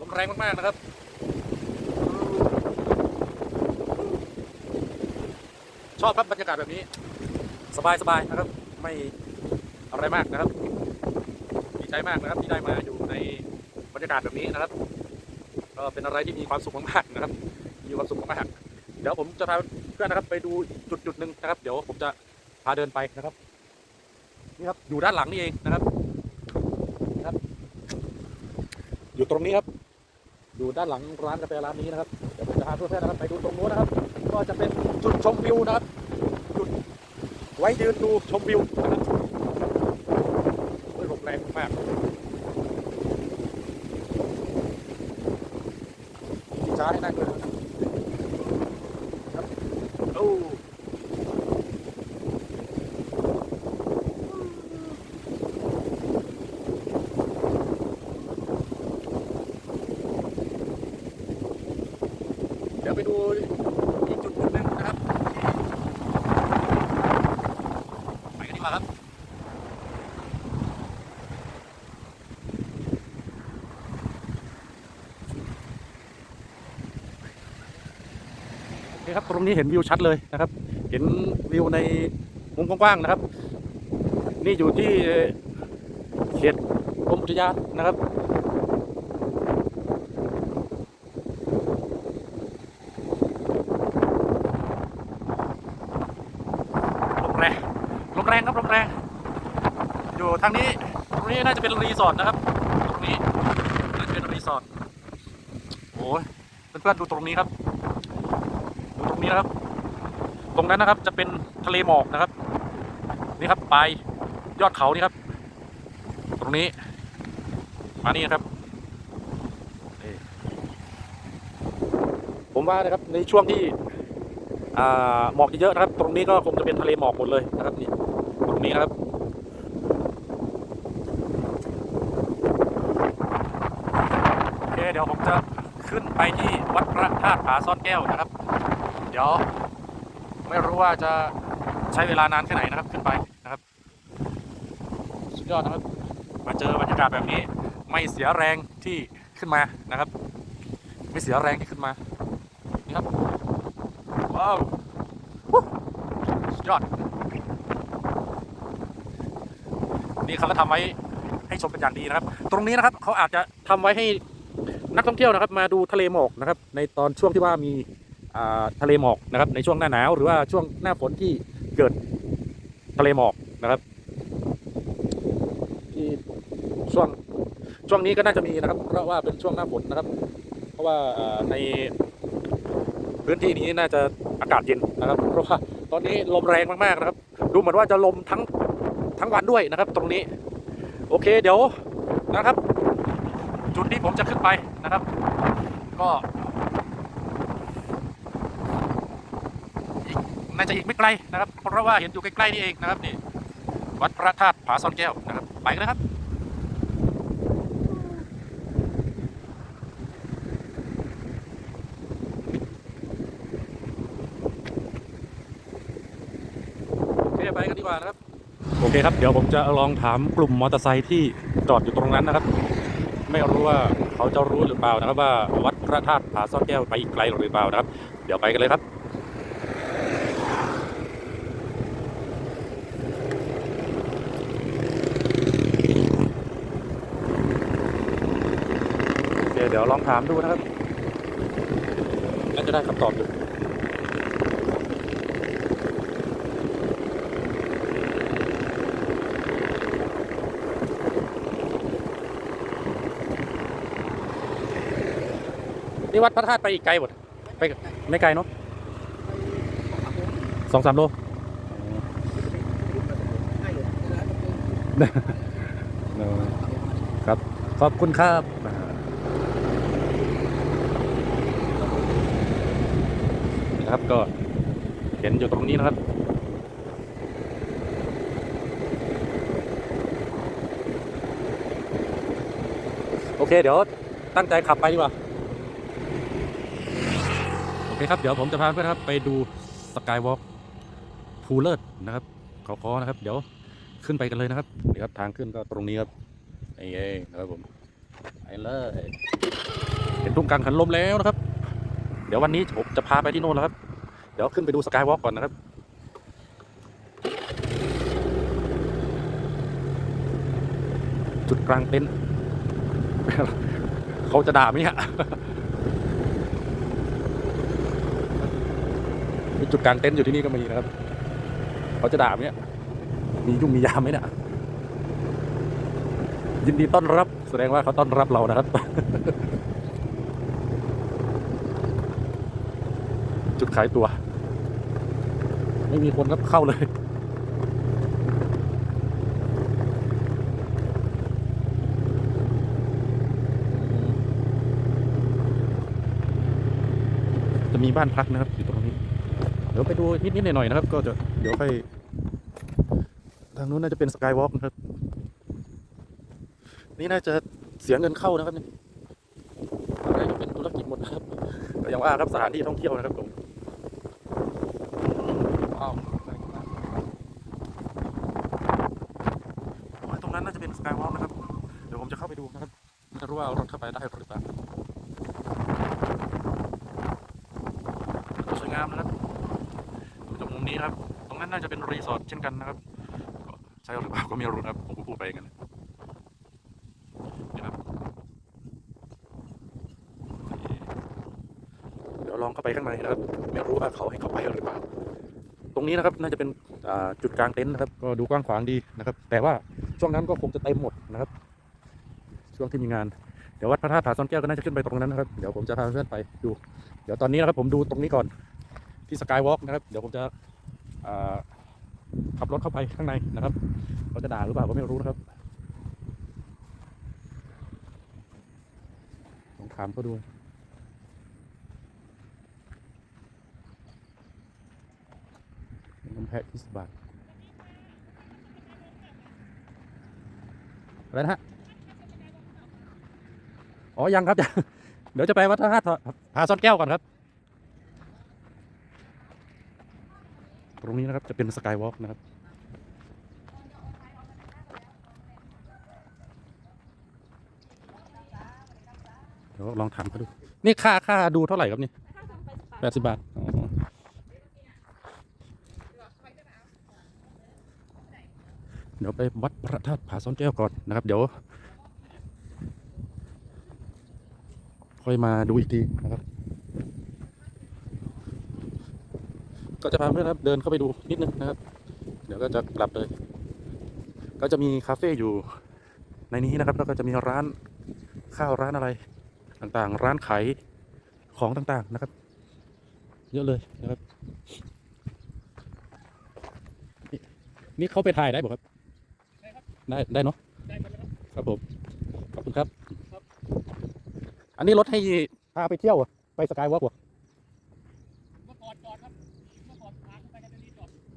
ลมแรงมาก ๆ นะครับชอบครับบรรยากาศแบบนี้ สบายสบายๆนะครับ ไม่อะไรมากนะครับดีใจมากนะครับที่ได้มาอยู่ในบรรยากาศแบบนี้นะครับก็เป็นอะไรที่มีความสุขมากๆนะครับ มีความสุขมากๆเดี๋ยวผมจะพาเพื่อนนะครับไปดูจุดจุดๆหนึ่งนะครับ เดี๋ยวผมจะ พาเดินไปนะครับ นี่ครับอยู่ด้านหลังนี่เองนะครับนะครับ อยู่ตรงนี้ครับ อยู่ด้านหลังร้านกาแฟร้านนี้นะครับเดี๋ยวผมจะพาเพื่อนๆนะครับไปดูตรงนู้นนะครับ ก็จะเป็นจุดชมวิวนะครับจุดไว้ยืนดูชมวิวนะครับโอ้ยลมแรงมากช้าให้นั่งเลยนะครับครับโอ้เดี๋ ยวไปดูอีกจุดจุดหนึ่งนะครับ ไปกันดีกว่าครับนี่ครับตรงนี้เห็นวิวชัดเลยนะครับ เห็นวิวในมุมกว้างๆนะครับ นี่อยู่ที่เขตกรมอุทยานนะครับ ลมแรง ลมแรง ครับลมแรง อยู่ทางนี้ตรงนี้น่าจะเป็นรีสอร์ทนะครับ ตรงนี้น่าจะเป็นรีสอร์ทโอ้ยเพื่อนๆดูตรงนี้ครับ ดูตรงนี้นะครับ ตรงนั้นนะครับจะเป็นทะเลหมอกนะครับ นี่ครับไปยอดเขานี่ครับ ตรงนี้ มานี่นะครับผมว่านะครับในช่วงที่หมอกเยอะๆนะครับ ตรงนี้ก็คงจะเป็นทะเลหมอกหมดเลยนะครับนี่ นี้ครับโอเคเดี๋ยวผมจะขึ้นไปที่วัดพระธาตุผาซ่อนแก้วนะครับ เดี๋ยวไม่รู้ว่าจะใช้เวลานานแค่ไหนนะครับขึ้นไปนะครับ สุดยอดนะครับ มาเจอบรรยากาศแบบนี้ ไม่เสียแรงที่ขึ้นมานะครับ ไม่เสียแรงที่ขึ้นมานี่ครับว้าวสุดยอด นี่เขาก็ทำไว้ให้ชมเป็นอย่างดีนะครับ ตรงนี้นะครับเขาอาจจะทำไว้ให้นักท่องเที่ยวนะครับ มาดูทะเลหมอกนะครับ ในตอนช่วงที่ว่ามีทะเลหมอกนะครับ ในช่วงหน้าหนาว หรือว่าช่วงหน้าฝนที่เกิดทะเลหมอกนะครับที่ช่วงช่วงนี้ก็น่าจะมีนะครับ เพราะว่าเป็นช่วงหน้าฝนนะครับ เพราะว่าอ่าในพื้นที่นี้น่าจะอากาศเย็นนะครับ เพราะว่าตอนนี้ลมแรงมากๆนะครับ ดูเหมือนว่าจะลมทั้ง ทั้งวันด้วยนะครับ ตรงนี้ โอเคเดี๋ยวนะครับ จุดที่ผมจะขึ้นไปนะครับ ก็น่าจะอีกไม่ไกลนะครับ เพราะว่าเห็นอยู่ใกล้ๆนี่เองนะครับนี่วัดพระธาตุผาซ่อนแก้วนะครับ ไปกันนะครับไปกันดีกว่านะครับ โอเคครับเดี๋ยวผมจะลองถามกลุ่มมอเตอร์ไซค์ที่จอดอยู่ตรงนั้นนะครับ ไม่รู้ว่าเขาจะรู้หรือเปล่านะครับ ว่าวัดพระธาตุผาซ่อนแก้วไปอีกไกลหรือเปล่านะครับ เดี๋ยวไปกันเลยครับเคเดี๋ยวลองถามดูนะครับน่าจะได้คำตอบอยู่ นี่วัดพระธาตุไปอีกไกลหมดไปไม่ไกลเนาะสองสามโลเออครับ ขอบคุณครับนะครับก็เห็นอยู่ตรงนี้นะครับโอเค เดี๋ยวตั้งใจขับไปดีกว่าโอเคครับ เดี๋ยวผมจะพาเพื่อนครับไปดูสกายวอล์กพูเลิศนะครับเขาคอนะครับ เดี๋ยวขึ้นไปกันเลยนะครับนี่ครับทางขึ้นก็ตรงนี้ครับนี่เองนะครับผมไปเลยเห็นทุ่งกลางหันลมแล้วนะครับ เดี๋ยววันนี้ผมจะพาไปที่โน่นแล้วครับ เดี๋ยวขึ้นไปดูสกายวอล์กก่อนนะครับจุดกลางเต็นท์เขาจะด่าไหมเนี่ มีจุดกางเต็นท์อยู่ที่นี่ก็มีนะครับเขาจะด่าเนี่ยมียุ่งมียามไหมเนี่ยยินดีต้อนรับ แสดงว่าเขาต้อนรับเรานะครับ จุดขายตัว ไม่มีคนครับเข้าเลยจะมีบ้านพักนะครับอยู่ตรงนี้ เดี๋ยวไปดูนิดๆหน่อยๆนะครับ ก็จะเดี๋ยวค่อยทางนู้นน่าจะเป็นสกายวอล์กนะครับ นี่น่าจะเสียเงินเข้านะครับนี่อะไรก็เป็นธุรกิจหมดนะครับแต่อย่างว่าครับสถานที่ท่องเที่ยวนะครับผมว้าวตรงนั้นน่าจะเป็นสกายวอล์กนะครับ เดี๋ยวผมจะเข้าไปดูนะครับไม่รู้ว่าเอารถเข้าไปได้หรือเปล่าสวยงามนะครับ รงนี้ครับ ตรงนั้นน่าจะเป็นรีสอร์ทเช่นกันนะครับใช่หรือเปล่าก็ไม่รู้นะครับผมก็พูดไปอย่างนั้นนี่ครับเดี๋ยวลองเข้าไปข้างในนะครับ ไม่รู้ว่าเขาให้เข้าไปหรือเปล่าตรงนี้นะครับน่าจะเป็นจุดกลางเต็นท์นะครับ ก็ดูกว้างขวางดีนะครับ แต่ว่าช่วงนั้นก็คงจะเต็มหมดนะครับ ช่วงที่มีงานเดี๋ยววัดพระธาตุผาซ่อนแก้วก็น่าจะขึ้นไปตรงนั้นนะครับ เดี๋ยวผมจะพาเพื่อนไปดู เดี๋ยวตอนนี้นะครับผมดูตรงนี้ก่อนที่สกายวอล์กนะครับ เดี๋ยวผมจะ ขับรถเข้าไปข้างในนะครับเขาจะด่าหรือเปล่าก็ไม่รู้นะครับลองถามเขาดูน้ำแพะยี่สิบบาทอะไรนะฮะอ๋อยังครับ เดี๋ยวจะไปวัดพระธาตุผาซ่อนแก้วก่อนครับ ตรงนี้นะครับจะเป็นสกายวอล์กนะครับเดี๋ยวลองถามเขาดู นี่ค่าค่าดูเท่าไหร่ครับนี่แปดสิบบาทเดี๋ยวไปวัดพระธาตุผาซ่อนแก้วก่อนนะครับ เดี๋ยว ค่อยมาดูอีกทีนะครับ ก็จะพาเพื่อนครับเดินเข้าไปดูนิดนึงนะครับ เดี๋ยวก็จะกลับเลย ก็จะมีคาเฟ่อยู่ในนี้นะครับแล้วก็จะมีร้านข้าวร้านอะไรต่างๆ ร้านขายของต่างๆนะครับ เยอะเลยนะครับ นี่นี่เขาไปถ่ายได้บอกครับ ได้ได้เนาะครับผมขอบคุณครับ อันนี้รถให้พาไปเที่ยวเหรอไปสกายวอล์กเหรอ เมื่อก่อนจอดครับ เมื่อก่อนทางไปกันจะรี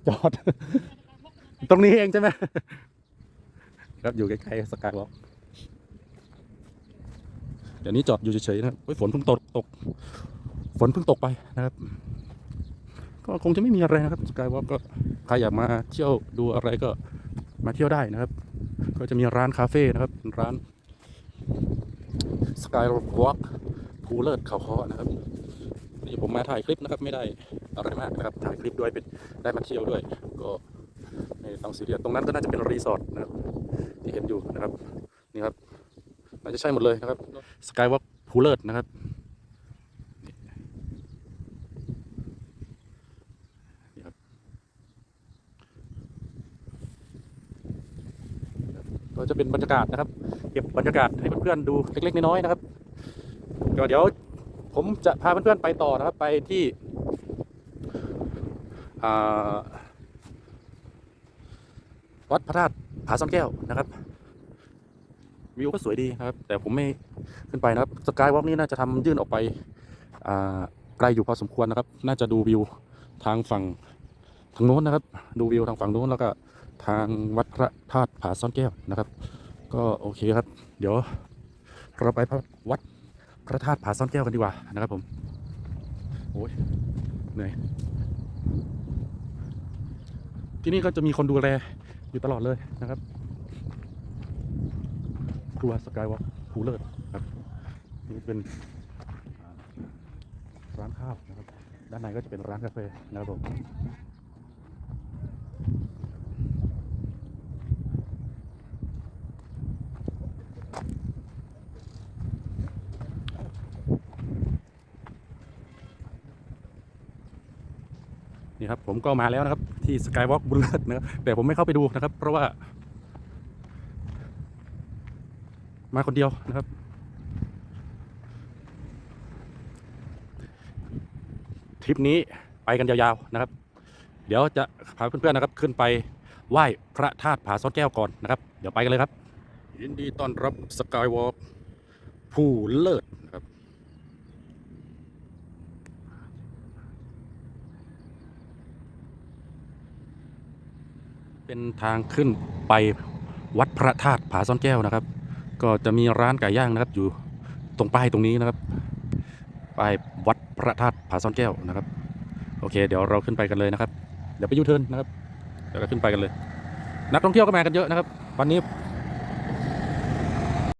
จอด ตรงนี้เองใช่ไหมครับอยู่ใกล้ๆสกายวอล์กเดี๋ยวนี้จอดอยู่เฉยๆนะฝนเพิ่งตกตก ฝนเพิ่งตกไปนะครับ ก็คงจะไม่มีอะไรนะครับสกายวอล์กก็ใครอยากมาเที่ยวดูอะไรก็มาเที่ยวได้นะครับ ก็จะมีร้านคาเฟ่นะครับร้านสกายวอล์กภูเลิศเขาคอนะครับนี่ผมมาถ่ายคลิปนะครับไม่ได้ อะไรมากนะครับถ่ายคลิปด้วยเป็นได้มาเที่ยวด้วย ก็ไม่ต้องซีเรียสตรงนั้นก็น่าจะเป็นรีสอร์ทนะครับที่เห็นอยู่นะครับนี่ครับน่าจะใช่หมดเลยนะครับสกายวอล์กภูเลิศนะครับนี่ครับก็จะเป็นบรรยากาศนะครับ เก็บบรรยากาศให้เพื่อนๆดูเล็กๆน้อยๆนะครับก็เดี๋ยวผมจะพาเพื่อนๆไปต่อนะครับไปที่ วัดพระธาตุผาซ่อนแก้วนะครับวิวก็สวยดีนะครับ แต่ผมไม่ขึ้นไปนะครับสกายวอล์กนี่น่าจะทำยื่นออกไปไกลอยู่พอสมควรนะครับ น่าจะดูวิวทางฝั่งทางโน้นนะครับ ดูวิวทางฝั่งโน้นแล้วก็ทางวัดพระธาตุผาซ่อนแก้วนะครับ ก็โอเคครับ เดี๋ยวเราไปวัดพระธาตุผาซ่อนแก้วกันดีกว่านะครับผมโอ้ยเหนื่อย ที่นี่ก็จะมีคนดูแลอยู่ตลอดเลยนะครับ ครัวสกายวอล์กคูเลอร์ครับนี่เป็นร้านข้าวนะครับ ด้านในก็จะเป็นร้านกาแฟนะครับผมนี่ครับผมก็มาแล้วนะครับ ที่สกายวอล์กบุลเลตนะครับแต่ผมไม่เข้าไปดูนะครับ เพราะว่า มาคนเดียวนะครับ ทริปนี้ไปกันยาวๆนะครับ เดี๋ยวจะพาเพื่อนๆนะครับ ขึ้นไปไหว้พระธาตุผาซ้อนแก้วก่อนนะครับ เดี๋ยวไปกันเลยครับ ยินดีต้อนรับสกายวอล์กผู้เลิศนะครับ เป็นทางขึ้นไปวัดพระธาตุผาซ่อนแก้วนะครับ ก็จะมีร้านไก่ย่างนะครับ อยู่ตรงป้ายตรงนี้นะครับป้ายวัดพระธาตุผาซ่อนแก้วนะครับ โอเค เดี๋ยวเราขึ้นไปกันเลยนะครับ เดี๋ยวไปยูเทิร์นนะครับเดี๋ยวเราขึ้นไปกันเลย นักท่องเที่ยวก็มากันเยอะนะครับ วันนี้